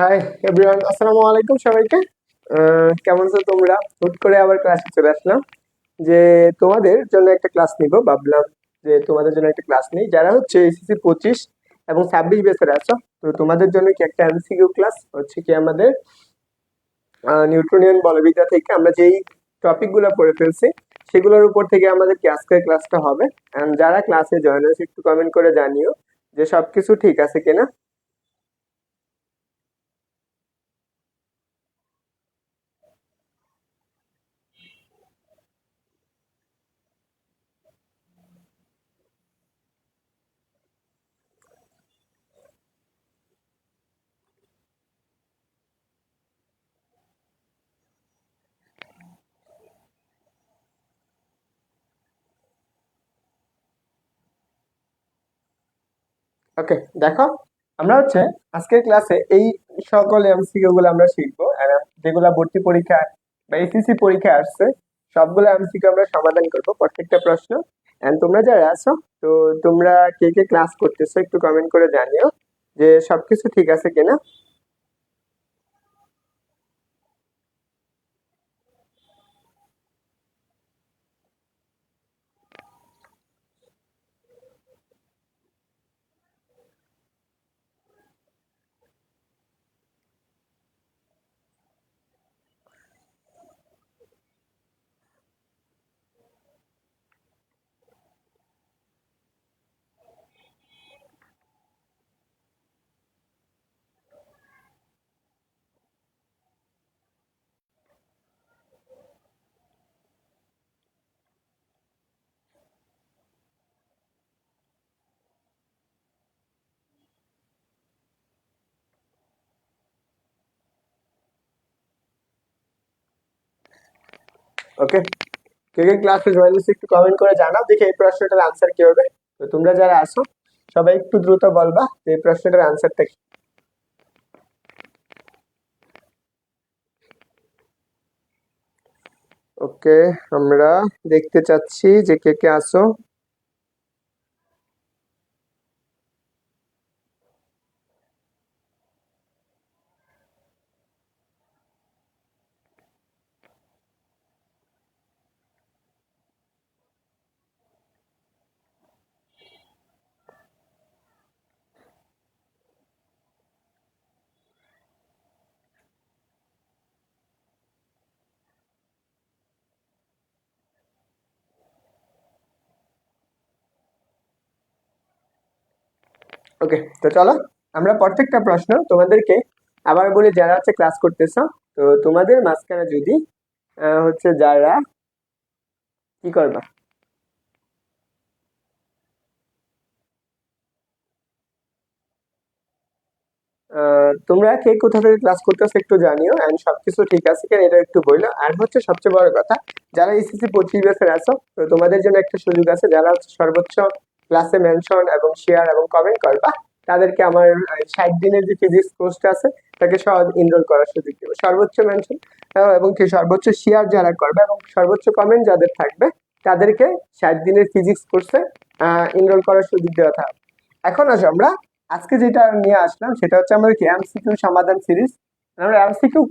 Hi everyone আসসালামু আলাইকুম সবাইকে। কেমন আছো তোমরা? হুট করে আবার ক্লাসে চলে আসলাম। যে তোমাদের জন্য একটা ক্লাস নিব। ভাবলাম যে তোমাদের জন্য একটা ক্লাস নেই। যারা হচ্ছে এসএসসি পঁচিশ এবং ছাব্বিশ বেসের আছো, তো তোমাদের জন্য কি একটা এমসিকিউ ক্লাস হচ্ছে কি আমাদের নিউট্রনিয়ান বলবিদ্যা থেকে আমরা যেই টপিকগুলো পড়ে ফেলছি, সেগুলোর উপর থেকে আমাদের কি আজকের ক্লাসটা হবে? And যারা ক্লাসে জয়েন হয়েছে, একটু কমেন্ট করে জানিও যে সবকিছু ঠিক আছে কিনা। ওকে দেখো, আমরা হচ্ছে আজকের ক্লাসে এই সকল এমসিকিউ গুলো আমরা শিখব যেগুলো ভর্তি পরীক্ষা বা এসিসি পরীক্ষা আসছে, সবগুলো এমসিকিউ আমরা সমাধান করব প্রত্যেকটা প্রশ্ন। এন্ড তোমরা যারা আছো, তো তোমরা কে কে ক্লাস করতেছো একটু কমেন্ট করে জানিও যে সবকিছু ঠিক আছে কিনা। ওকে কে কে ক্লাসে জয়েন হয়েছে একটু কমেন্ট করে জানাও, দেখি এই প্রশ্নটার আনসার কি হবে। তো তোমরা যারা আসো সবাই একটু দ্রুত বলবা এই প্রশ্নটার আনসারটা কি। ওকে আমরা দেখতে চাচ্ছি যে কে কে আসো ওকে তো চলো, আমরা প্রত্যেকটা প্রশ্ন তোমাদেরকে আবার বলি, যারা হচ্ছে ক্লাস করতেছো, তো তোমাদের মাঝখানে যদি হচ্ছে যারা, কি করবা? তোমরা কে কোথা থেকে ক্লাস করতেছো একটু জানিও এন্ড সবকিছু ঠিক আছে কিনা এটা একটু বলল আর হচ্ছে সবচেয়ে বড় কথা, যারা এসএসসি পঁচিশ বছর আছো, তো তোমাদের জন্য একটা সুযোগ আছে, যারা হচ্ছে সর্বোচ্চ ক্লাসে মেনশন এবং শেয়ার এবং কমেন্ট করবা তাদেরকে আমার ষাট দিনের যে ফিজিক্স কোর্সটা আছে, তাকে এনরোল করার সুযোগ দেবো। সর্বোচ্চ মেনশন এবং সর্বোচ্চ শেয়ার যারা করবে এবং সর্বোচ্চ কমেন্ট যাদের থাকবে, তাদেরকে ষাট দিনের ফিজিক্স কোর্সে এনরোল করার সুযোগ দেওয়া থাকবে এখন আসো আমরা, আজকে যেটা নিয়ে আসলাম, সেটা হচ্ছে আমাদের কি এমসিকিউ সমাধান সিরিজ আমরা এমসিকিউ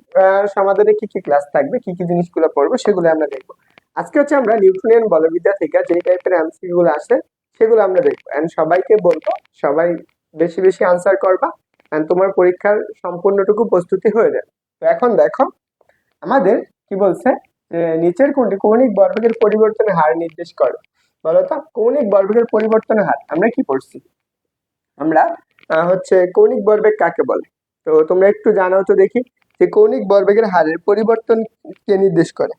সমাধানে কি কি ক্লাস থাকবে, কি কি জিনিসগুলো পড়ব সেগুলো আমরা দেখব। আজকে হচ্ছে আমরা নিউট্রিনিয়ান বলবিদ্যা থেকে যে টাইপের এমসিকিউ গুলো আসে সেগুলো আমরা দেখব। এন্ড সবাইকে বলব, সবাই বেশি বেশি আনসার করবা এন্ড তোমার পরীক্ষার সম্পূর্ণটুকু প্রস্তুতি হয়ে যাবে। তো এখন দেখো, আমাদের কি বলছে যে, নিচের কোনটি কৌণিক বর্গের পরিবর্তনের হার নির্দেশ করে? বলতো কৌণিক বর্গের পরিবর্তনের হার, আমরা কি পড়ছি? আমরা হচ্ছে কৌণিক ভরবেগ কাকে বলে? তো তোমরা একটু জানাও তো দেখি, যে কৌণিক ভরবেগের হারের পরিবর্তন কে নির্দেশ করে?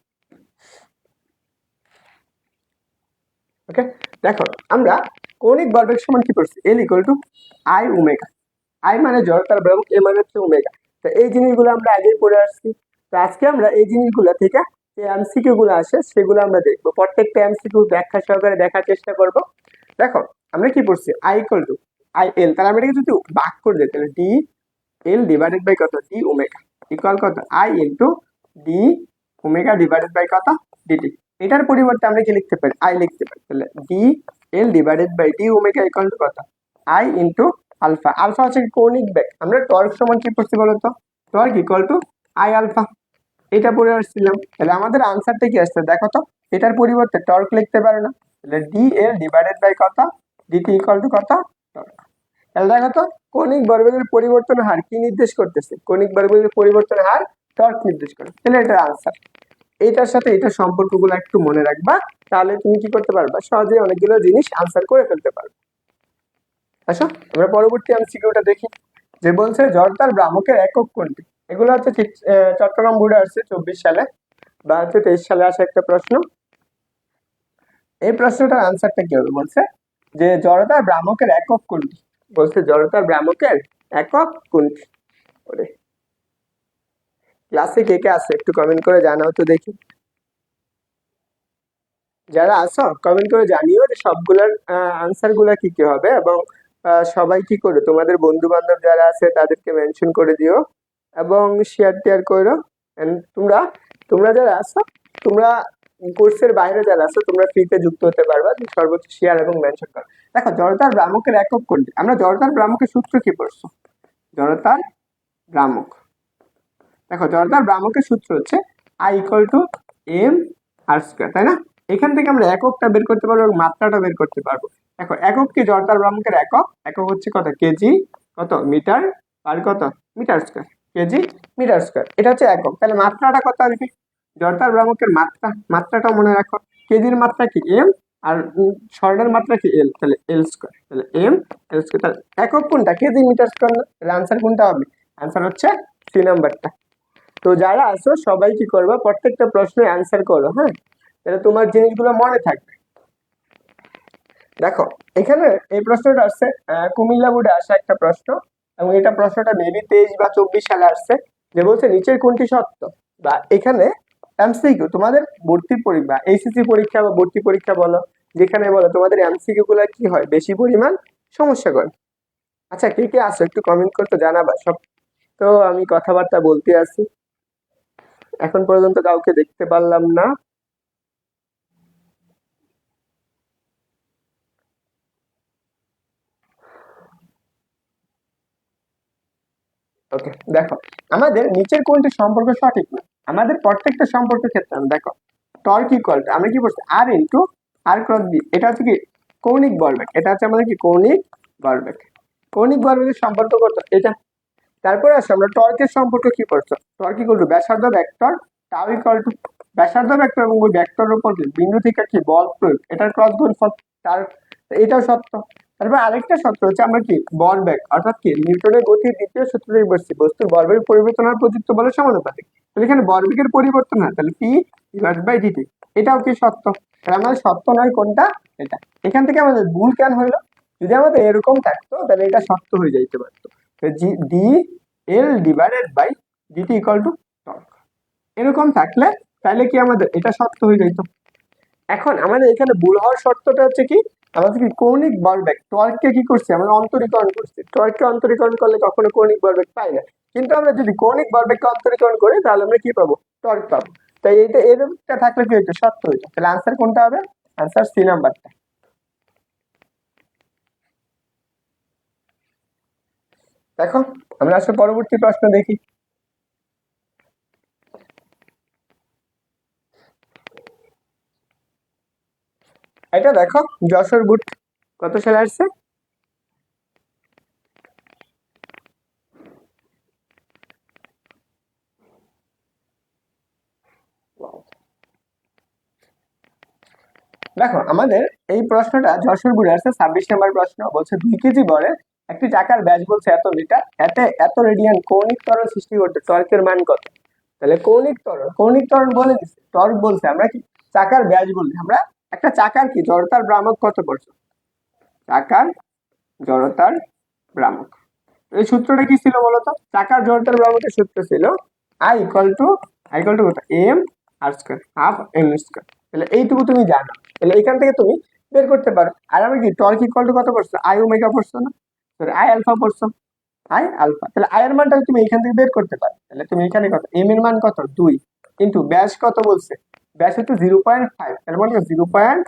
ওকে দেখো, আমরা কৌণিক ভরবেগ সমান কি করছি? L equal to I omega I মানে জড়তার ভ্রামক এ মানে হচ্ছে ওমেগা তো এই জিনিসগুলো আমরা আগেই পড়ে আসছি। তো আজকে আমরা এই জিনিসগুলো থেকে যে এমসিকিউ গুলো আসে, সেগুলো আমরা দেখব। প্রত্যেকটা এমসিকিউ ব্যাখ্যা সহকারে দেখার চেষ্টা করব। দেখো, আমরা কি পড়ছি? I equal to I L তাহলে আমরা এটাকে যদি ভাগ করে দিই, তাহলে ডি এল ডিভাইডেড বাই কত? ডি ওমেগা ইকুয়াল কত? I into D omega divided by কত? ডিটি এটার পরিবর্তে আমরা কি লিখতে পারি? আই লিখতে পারি। তাহলে D L divided by D omega equal to কত? আই ইন্টু আলফা আলফা হচ্ছে কৌণিক বেগ। আমরা টর্ক সমান কি করছি বলতো torque equal to I alpha এটা পড়ে আসছিলাম। তাহলে আমাদের আনসারটা কি আসছে? দেখো তো। এটার পরিবর্তে টর্ক লিখতে পারো না। তাহলে ডি এল ডিভাইডেড বাই কত? ডিটি ইকুয়াল টু কত? টর্ক। তাহলে দেখো তো, কৌণিক বর্গের পরিবর্তনের হার কি নির্দেশ করতেছে? কৌণিক বর্গের পরিবর্তনের হার টর্ক নির্দেশ করে। তাহলে এটার আনসার। এইটার সাথে এটা সম্পর্কগুলো একটু মনে রাখবা, তাহলে তুমি কি করতে পারবা? সহজে অনেকগুলো জিনিস আনসার করে ফেলতে পারবে। আসো, আমরা পরবর্তী এমসিকিউটা দেখি। যে বলছে জড়তার ব্রাহ্মকের একক কোনটি? এগুলো হচ্ছে চিট- চট্টগ্রাম বোর্ডে আসছে চব্বিশ সালে, বা হচ্ছে তেইশ সালে আসা একটা প্রশ্ন। এই প্রশ্নটার আনসারটা কি হবে? বলছে যে জড়তার ব্রাহ্মকের একক কোনটি? বলছে জড়তার ব্রাহ্মকের একক কোনটি? ওরে ক্লাসে কে কে আছে? একটু কমেন্ট করে জানাও তো দেখি। যারা আসো কমেন্ট করে জানিও যে সবগুলোর আনসারগুলা কি কি হবে এবং সবাই কি করো তোমাদের বন্ধু বান্ধব যারা আছে, তাদেরকে মেনশন করে দিও এবং শেয়ার টেয়ার করো। তোমরা তোমরা যারা আসো তোমরা কোর্সের বাইরে যারা আছো, তোমরা ফ্রিতে যুক্ত হতে পারবা। সর্বোচ্চ শেয়ার এবং মেনশন করো। দেখো, জড়তার ভ্রামকের একক কোনটি? আমরা জড়তার ভ্রামকের সূত্র কি পড়ছো? জড়তার ভ্রামক। দেখো জড়তার ব্রাহ্মকের সূত্র হচ্ছে I equal to M R square তাই না? এখান থেকে আমরা এককটা বের করতে পারব এবং মাত্রাটা বের করতে পারব। দেখো, একক কি? জড়তার ভ্রামকের একক। একক হচ্ছে কত? কেজি কত? মিটার আর কত? Metre square KG metre square এটা হচ্ছে একক। তাহলে মাত্রাটা কত আসবে জড়তার ভ্রামকের মাত্রা মাত্রাটা মনে রাখো। কেজির মাত্রা কি? এম আর স্বর্ণের মাত্রা কি? এল তাহলে এল স্কোয়ার তাহলে এম এল স্কোয়ার তাহলে একক কোনটা? কেজি মিটার স্কোয়ার আনসার কোনটা হবে? আনসার হচ্ছে সি নাম্বারটা তো যারা আসো সবাই কি করবে? প্রত্যেকটা প্রশ্নের অ্যান্সার করো হ্যাঁ? তাহলে তোমার জিনিসগুলো মনে থাকবে। দেখো, এখানে এই প্রশ্নটা আসছে কুমিল্লা বোর্ডে আসা একটা প্রশ্ন, এবং এটা প্রশ্নটা মেবি তেইশ বা চব্বিশ সালে আসছে, যে বলছে, নিচের কোনটি সত্য? বা এখানে এমসিকিউ, তোমাদের ভর্তি পরীক্ষা এইচএসসি পরীক্ষা বা ভর্তি পরীক্ষা বলো, যেখানে বলো, তোমাদের এমসিকিউ গুলো কি হয়? বেশি পরিমাণ সমস্যা করে। আচ্ছা কে কে আসো একটু কমেন্ট করতে জানাবা সব। তো আমি কথাবার্তা বলতে আছি এখন পর্যন্ত কাউকে দেখতে পারলাম না। ওকে দেখো, আমাদের নিচের কোনটি সম্পর্ক সঠিক না? আমাদের প্রত্যেকটা সম্পর্কের ক্ষেত্রে আমি দেখো টর্ক ইকুয়াল আমরা কি বলছি? R into R cross B এটা হচ্ছে কি কৌণিক বলবেগ, এটা হচ্ছে আমাদের কি কৌণিক বলবেগ। কৌণিক বলবেগের সম্পর্ক কত? এটা তারপরে আসো আমরা, টর্কের সম্পর্ক কি করছ টর্ক ইকুয়াল টু ব্যাসার্ধ ভেক্টর টাও ইকুয়াল টু ব্যাসার্ধ ভেক্টর এবং ওই ভেক্টরের উপর বিন্দু থেকে কি বল প্রয়োগ, এটার ক্রস গুণফল, তার, এটাও সত্য। তারপর আরেকটা সত্য হচ্ছে আমরা কি বলবেগ অর্থাৎ কি, নিউটনের গতির দ্বিতীয় সূত্রটি বলছি বস্তুর বলবেগ পরিবর্তন আর প্রযুক্ত বলের সমানুপাতিক। তাহলে এখানে বলবেগের পরিবর্তন হয়, তাহলে পি ডিভাইড বাই ডিটি এটাও কি সত্য? তাহলে আমাদের সত্য নয় কোনটা? এটা। এখান থেকে আমাদের ভুল কেন হইল যদি আমাদের এরকম থাকতো, তাহলে এটা সত্য হয়ে যাইতে পারতো। D L divided by DT equal to torque এরকম থাকলে তাহলে কি আমাদের, এটা সত্য হয়ে যাইতো। এখন আমাদের এখানে ভুল হওয়ার শর্তটা হচ্ছে কি আমাদের কি কৌণিক বলবেগ টর্ককে কি করছি, আমরা অন্তরীকরণ করছি। টর্ককে অন্তরীকরণ করলে কখনো কৌণিক বলবেগ পাই না। কিন্তু আমরা যদি কৌণিক বলবেগকে অন্তরীকরণ করি, তাহলে আমরা কি পাবো? টর্ক পাবো। তাই এইটা, এরকমটা থাকলে কি হইতো? সত্য হইতো। তাহলে আনসার কোনটা হবে? আনসার সি নাম্বারটা দেখো আমরা আসলে পরবর্তী প্রশ্ন দেখি। এটা দেখো, যশোর বুট কত সালে আসছে? দেখো, আমাদের এই প্রশ্নটা যশোর বুড়ে আসছে, ছাব্বিশ নম্বর প্রশ্ন, বলছে দুই কেজি বরে একটি চাকার ব্যাস বলছে, এত মিটার এতে, এত রেডিয়ান কৌণিক ত্বরণ সৃষ্টি করতে টর্কের মান কত? তাহলে কৌণিক ত্বরণ কৌণিক ত্বরণ বলে দিচ্ছে টর্ক বলছে, আমরা কি চাকার ব্যাস বলছি আমরা একটা চাকার কি, জড়তার ভ্রামক কত পড়ছো চাকার জড়তার ভ্রামক। এই সূত্রটা কি ছিল বলতো চাকার জড়তার ভ্রামকের সূত্র ছিল I equal to I equal to কত? M R square half M square তাহলে এইটুকু তুমি জানো। তাহলে এখান থেকে তুমি বের করতে পারো। আর আমি কি, টর্ক ইকুয়াল টু কত পড়ছো আই ওমেগা পড়ছো না? সরি আই আলফা পড়ছো। আই আলফা তাহলে আই এর মানটা তুমি এখান থেকে বের করতে পারো। তাহলে তুমি এখানে কত? এম এর মান কত? দুই। কিন্তু ব্যাস কত বলছে? ব্যাস হচ্ছে জিরো পয়েন্ট ফাইভ তার মানে জিরো পয়েন্ট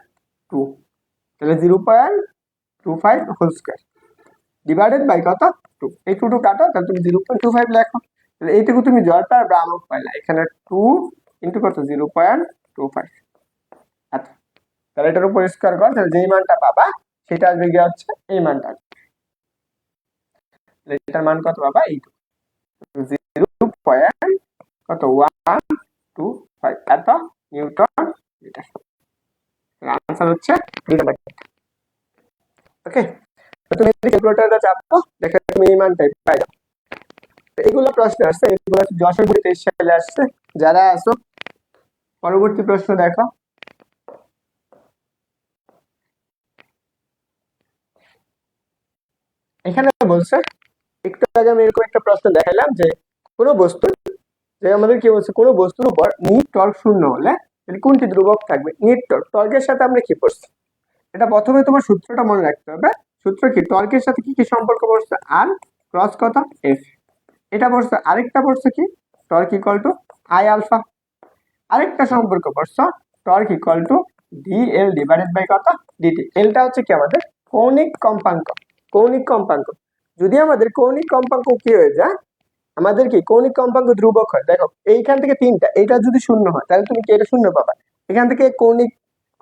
টু তাহলে zero point two five whole square divided by কত? টু এই টু টু কাটো, তাহলে তুমি জিরো পয়েন্ট টু ফাইভ লেখো। তাহলে এইটুকু তুমি জড়তার ভ্রামক পাইলা। এখানে টু ইন্টু কত? জিরো পয়েন্ট টু ফাইভ আচ্ছা। তাহলে এটার উপর স্কোয়ার কর তাহলে যেই মানটা পাবা, সেটা আসবে গিয়ে হচ্ছে এই মানটা। এটার মান কত পাবা এইটু। জিরো পয়েন্ট কত? One, two, five. এত নিউটন মিটার। আনসার হচ্ছে দুই নাম্বার ওকে? তুমি ক্যালকুলেটরটা চাপো, দেখে তুমি এই মানটাই পাই এগুলো প্রশ্ন আসছে, এগুলো যশোর বুড়ি তেইশ সালে আসছে। যারা আসো পরবর্তী প্রশ্ন দেখো। এখানে বলছে একটু আগে আমি এরকম একটা প্রশ্ন দেখাইলাম যে কোনো বস্তু, যে আমাদের কি বলছে, কোনো বস্তুর উপর নিট টর্ক শূন্য হলে কোনটি ধ্রুবক থাকবে? NEET torque. টর্কের সাথে আমরা কি পড়ছি এটা প্রথমে তোমার সূত্রটা মনে রাখতে হবে। সূত্র কি? টর্কের সাথে কি কি সম্পর্ক পড়ছে? আর ক্রস কত? এফ এটা পড়ছে, আরেকটা পড়ছে কি? Torque equal to I alpha আরেকটা সম্পর্ক পড়ছে, torque equal to D L divided by কত ডিটি এলটা হচ্ছে কি আমাদের কৌণিক কম্পাঙ্ক? কৌণিক কম্পাঙ্ক। যদি আমাদের কৌণিক কম্পাঙ্ক কি হয়ে যায়, আমাদের কি কৌণিক কম্পাঙ্ক ধ্রুবক হয়? দেখো, এইখান থেকে তিনটা, এটা যদি শূন্য হয়, তাহলে তুমি কি এটা শূন্য পাবা? এখান থেকে কৌণিক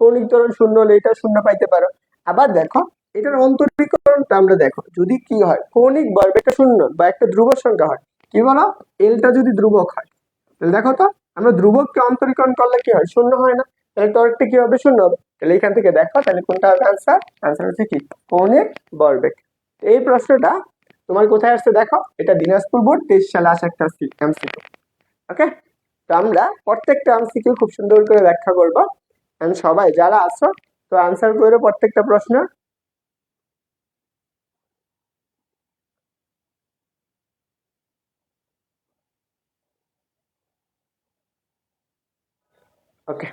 কৌণিক ত্বরণ শূন্য হলে এটা শূন্য পাইতে পারো। আবার দেখো, এটার অন্তরীকরণটা আমরা দেখো, যদি কি হয়, কৌণিক বর্গ একটা শূন্য বা একটা ধ্রুব সংখ্যা হয়, কি বলো? এলটা যদি ধ্রুবক হয়, তাহলে দেখো তো, আমরা ধ্রুবককে অন্তরীকরণ করলে কি হয়? শূন্য হয় না। তাহলে টর্কটা কি হবে শূন্য হবে? তাহলে এখান থেকে দেখো, তাহলে কোনটা হবে? আনসার আনসার হচ্ছে কি? কৌণিক বর্বেক এই প্রশ্নটা তোমার কোথায় আসছে দেখো, এটা দিনাজপুর বোর্ড, তেইশ সালে আসা একটা এমসিকিউ ওকে তো আমরা প্রত্যেকটা এমসিকিউ খুব সুন্দর করে ব্যাখ্যা করব। And সবাই যারা আছো, তো আনসার করে প্রত্যেকটা প্রশ্ন। ওকে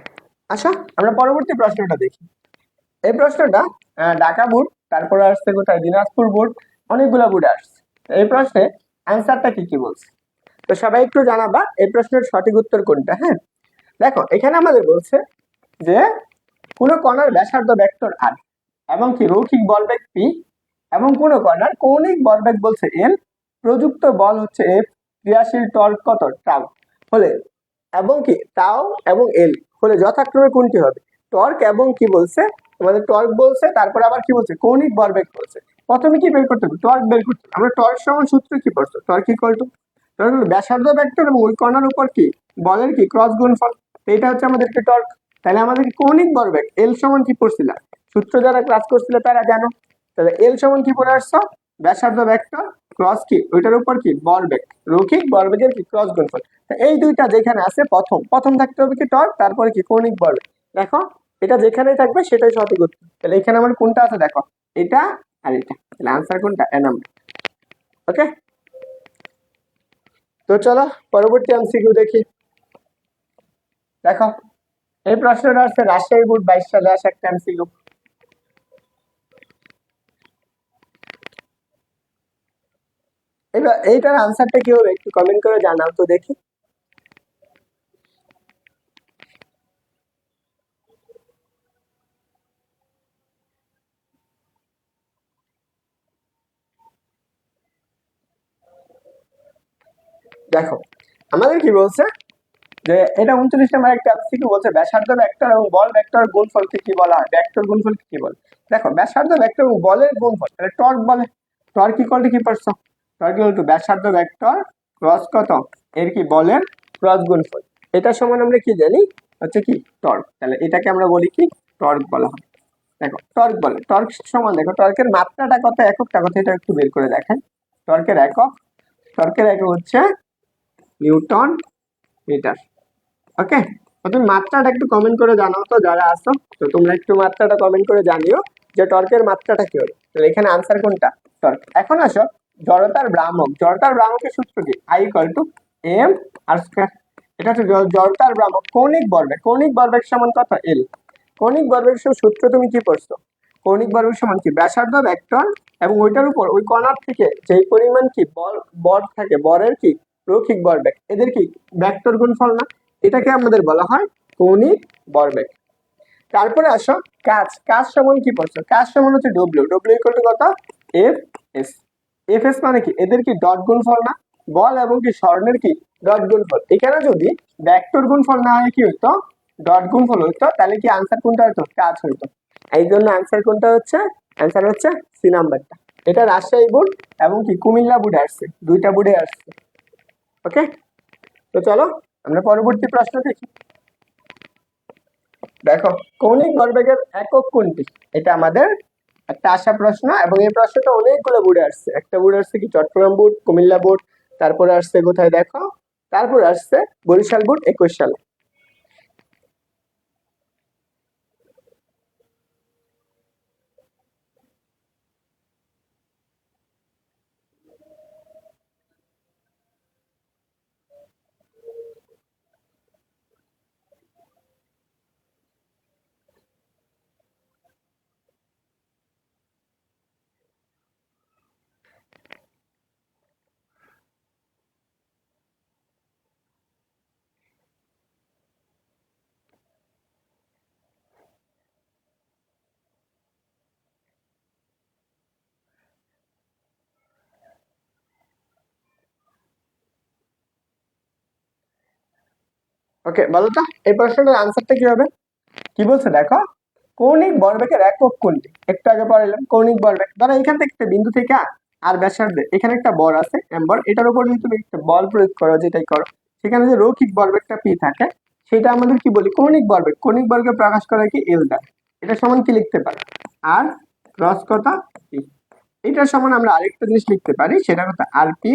আচ্ছা আমরা পরবর্তী প্রশ্নটা দেখি। এই প্রশ্নটা ঢাকা বোর্ড তারপরে আসছে কোথায়? দিনাজপুর বোর্ড। অনেকগুলা বোর্ড আসছে। এই প্রশ্নে অ্যান্সারটা কি কি বলছে? তো সবাই একটু জানাবা, এই প্রশ্নের সঠিক উত্তর কোনটা হ্যাঁ? দেখো, এখানে আমাদের বলছে যে, কোনো কণার ব্যাসার্ধ ভেক্টর আর এবং কি রৈখিক বলবেগ পি এবং কোনো কণার কৌণিক বলবেগ বলছে এল প্রযুক্ত বল হচ্ছে এফ ক্রিয়াশীল টর্ক কত? টাও হলে, এবং কি? টাও এবং এল হলে যথাক্রমে কোনটি হবে? টর্ক এবং কি বলছে? আমাদের টর্ক বলছে, তারপর আবার কি বলছে? কৌণিক বলবেগ বলছে। প্রথমে কি বের করতে হবে? টর্ক বের করতে হবে। আমরা টর্ক সমান সূত্র কি পড়ছো টর্ক ইকুয়াল টু টর্ক হলো ব্যাসার্ধ ভেক্টর এবং ওই কণার উপর কি? বলের কি? ক্রস গুণফল। এটা হচ্ছে আমাদের কি টর্ক। তাহলে আমাদের কৌণিক বলবেগ এল সমান কি পড়ছিলাম সূত্র যারা ক্লাস করছিল তারা জানো। তাহলে এল সমান কি পড়ে আসছো? ব্যাসার্ধ ভেক্টর ক্রস কি? ওইটার উপর কি? বলবেগ রৈখিক বলবেগের কি? ক্রস গুণফল। এই দুইটা যেখানে আছে, প্রথম। প্রথম থাকতে হবে কি? টর্ক, তারপরে কি? কৌণিক বলবেগ দেখো, এটা যেখানে থাকবে সেটাই সঠিক উত্তর তাহলে এখানে আমার কোনটা আছে দেখো, এটা আর এটা। তাহলে আনসার কোনটা? এ নাম্বার ওকে তো চলো, পরবর্তী এমসিকিউ দেখি। দেখো, এই প্রশ্নটা আসছে রাজশাহী বোর্ড বাইশ সালে আসা একটা এমসিকিউ এবার এইটার আনসারটা কি হবে? একটু কমেন্ট করে জানাও তো দেখি। দেখো, আমাদের কি বলছে? যে এটা উনত্রিশ নাম্বার একটা এমসিকিউ বলছে, ব্যাসার্ধ ভেক্টর এবং বল ভেক্টর গুণফলকে কি বলা হয়? ভেক্টর গুণফলকে কি বলে? দেখো, ব্যাসার্ধ ভেক্টর এবং বলের গুণফল, তাহলে টর্ক বলে। টর্ক ইকুয়াল কি পারছ টর্ক ইকুয়াল টু ব্যাসার্ধ ভেক্টর ক্রস কত? এর কি বলের ক্রস গুণফল। এটা সমান আমরা কি জানি? হচ্ছে কি? টর্ক। তাহলে এটাকে আমরা বলি কি? টর্ক বলা হয়। দেখো, টর্ক বলে। টর্ক সমান, দেখো, টর্কের মাত্রাটা কত? এককটা কত এটা একটু বের করে দেখেন টর্কের একক। টর্কের একক হচ্ছে নিউটন মিটার। ওকে তুমি মাত্রাটা একটু কমেন্ট করে জানাও তো যারা আসো তো তোমরা একটু মাত্রাটা কমেন্ট করে জানিও যে টর্কের মাত্রাটা কি হবে তাহলে এখানে আনসার কোনটা? টর্ক। এখন আসো, জড়তার ভ্রামক। জড়তার ভ্রামকের সূত্র কি? I equal to M R square এটা হচ্ছে জড়তার ভ্রামক। কৌণিক বর্বেগ কৌণিক বর্বেগ সমান কত? এল কৌণিক বর্বেগ সূত্র তুমি কি পড়ছো? কৌণিক বর্বেগ সমান কি? ব্যাসার্ধ ভেক্টর এবং ওইটার উপর ওই কণার থেকে যেই পরিমাণ কি? বল বর থাকে, বরের কি? রৈখিক বর্বেগ এদের কি ভেক্টর গুণফল না? এটাকে আমাদের বলা হয় কৌণিক বর্বেগ তারপরে আসো কাজ কাজ সমান কি পড়ছো কাজ সমান হচ্ছে ডব্লিউ ডব্লিউ ইকুয়াল টু কত? এফ এস এফ এস মানে কি? এদের কি ডট গুণফল না? বল এবং কি স্বর্ণের কি ডট গুণফল এখানে যদি ভেক্টর গুণফল না হয় কি হইতো? ডট গুণফল হইতো, তাহলে কি আনসার কোনটা হইতো? কাজ হইতো। এই জন্য আনসার কোনটা হচ্ছে? আনসার হচ্ছে সি নাম্বারটা এটা রাজশাহী বোর্ড এবং কি কুমিল্লা বোর্ডে আসছে। দুইটা বোর্ডে আসছে। ওকে তো চলো, আমরা পরবর্তী প্রশ্ন দেখি। দেখো, কৌণিক ভরবেগের একক কোনটি? এটা আমাদের একটা আশা প্রশ্ন, এবং এই প্রশ্নটা অনেকগুলো বোর্ডে আসছে। একটা বোর্ড আসছে কি চট্টগ্রাম বোর্ড, কুমিল্লা বোর্ড, তারপরে আসছে কোথায় দেখো? তারপরে আসছে বরিশাল বোর্ড, একুশ সালে। ওকে বলো তো এই প্রশ্নটার আনসারটা কি হবে? কি বলছে? দেখো, কৌণিক ভরবেগের একক কোনটি একটু আগে পড়াইলাম, কৌণিক ভরবেগ ধরো, এখান থেকে একটা বিন্দু থেকে আর ব্যাসার্ধে, এখানে একটা বল আছে এম্বর এটার উপর যদি তুমি একটা বল প্রয়োগ করো, যেটাই করো। সেখানে যে রৈখিক ভরবেগটা পি থাকে, সেটা আমাদের কি বলি? কৌণিক ভরবেগ কৌণিক ভরবেগ প্রকাশ করা কি? এল দ্বারা এটা সমান কি লিখতে পারি? আর ক্রস কথা এটার সমান আমরা আরেকটা জিনিস লিখতে পারি, সেটা কথা আর পি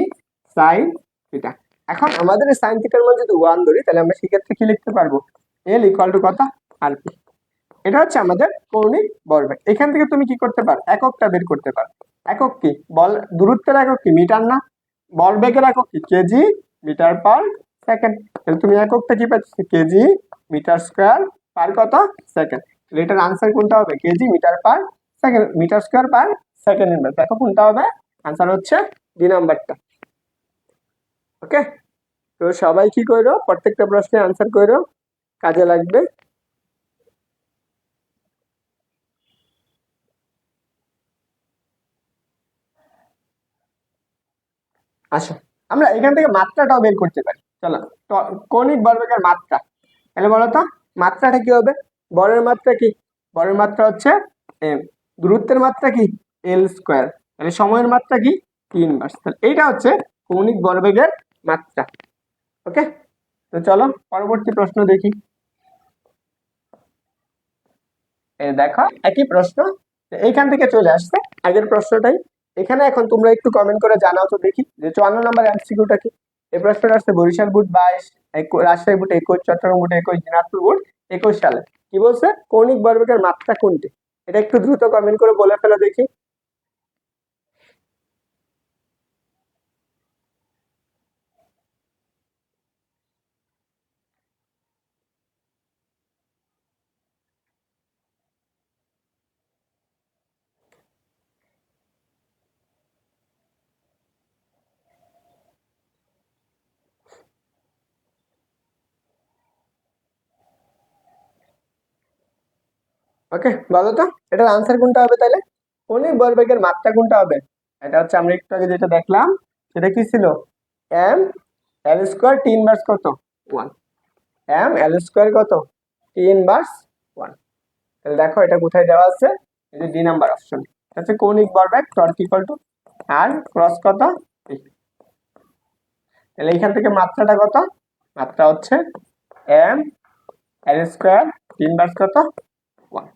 সাইন থিটা এখন আমাদের সাইন থিটার মান যদি ওয়ান ধরি, তাহলে আমরা সেক্ষেত্রে কি লিখতে পারব? এল ইকুয়াল টু কথা আর পি এটা হচ্ছে আমাদের কৌণিক ভরবেগ এখান থেকে তুমি কি করতে পারো? এককটা বের করতে পারো। একক কি? বল, দূরত্বের একক কি? মিটার না? বল বেগের একক কি? KG metre per second. তাহলে তুমি এককটা কি পাচ্ছ? কেজি মিটার স্কোয়ার পার কত? সেকেন্ড। তাহলে এটার আনসার কোনটা হবে? KG metre per second. Metre square per second. দেখো কোনটা হবে? আনসার হচ্ছে দুই নাম্বারটা। ওকে? তো সবাই কি করো প্রত্যেকটা প্রশ্নে আনসার করো কাজে লাগবে। আসো। আমরা এখান থেকে মাত্রাটাও বের করতে পারি। চলো। কৌণিক ভরবেগের মাত্রা। তাহলে বলো তো, মাত্রাটা কি হবে? বরের মাত্রা কি? বরের মাত্রা হচ্ছে এম। দূরত্বের মাত্রা কি? L square. তাহলে সময়ের মাত্রা কি? তিন মাস তাহলে এইটা হচ্ছে কৌণিক ভরবেগের মাত্রা। ওকে তো চলো, পরবর্তী প্রশ্ন দেখি। দেখো, একই প্রশ্ন। এইখান থেকে চলে আসছে, আগের প্রশ্নটাই। এখানে এখন তোমরা একটু কমেন্ট করে জানাও তো দেখি, যে চুয়ান্ন নম্বর এমসিকিউটা কি? এই প্রশ্নটা আসছে বরিশাল বুট বাইশ রাজশাহী বুট একুশ, চট্টগ্রাম বুট একুশ, দিনাজপুর বুট একুশ সালে। কি বলছে? কৌণিক ভরবেগের মাত্রা কোনটি? এটা একটু দ্রুত কমেন্ট করে বলে ফেলো দেখি। ওকে বলো তো, এটার আনসার কোনটা হবে তাহলে? কৌণিক ভরবেগের মাত্রা কোনটা হবে? এটা হচ্ছে আমরা একটু আগে যেটা দেখলাম, সেটা কি ছিল? M L square T inverse কত? ওয়ান এম এল স্কোয়ার কত? টি ইনভার্স ওয়ান তাহলে দেখো, এটা কোথায় দেওয়া আছে? এটা ডি নাম্বার অপশন হচ্ছে কৌণিক ভরবেগ torque equal to R cross কত? তাহলে এখান থেকে মাত্রাটা কত? মাত্রা হচ্ছে M L square T inverse কত ওয়ান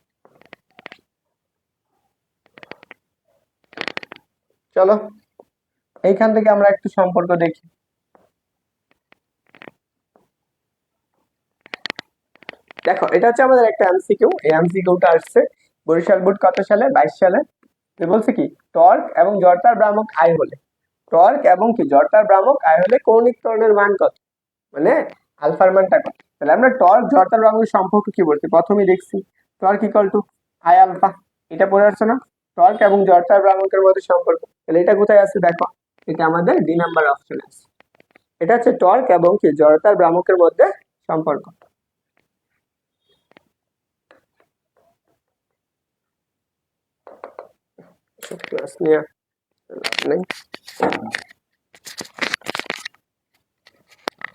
চলো। এইখান থেকে আমরা একটু সম্পর্ক দেখি। দেখো, এটা হচ্ছে আমাদের একটা এমসিকিউ এই এমসিকিউটা আসছে বরিশাল বোর্ড কত সালে? বাইশ সালে। তো বলছে কি, টর্ক এবং জড়তার ভ্রামক আয় হলে। টর্ক এবং কি জড়তার ভ্রামক আয় হলে কৌণিক ত্বরণের মান কত? মানে আলফার মানটা কত? তাহলে আমরা টর্ক জড়তার ভ্রামকের সম্পর্ক কি বলছি? প্রথমেই দেখছি। Torque equal to I alpha এটা পড়ে আসছে না? টর্ক এবং জড়তার ভ্রামকের মধ্যে সম্পর্ক। তাহলে এটা কোথায় আছে? দেখো, এটা আমাদের ডি নাম্বার অপশন আছে। এটা হচ্ছে টর্ক এবং কি? জড়তার ভ্রামকের মধ্যে সম্পর্ক। ক্লাস নিয়ে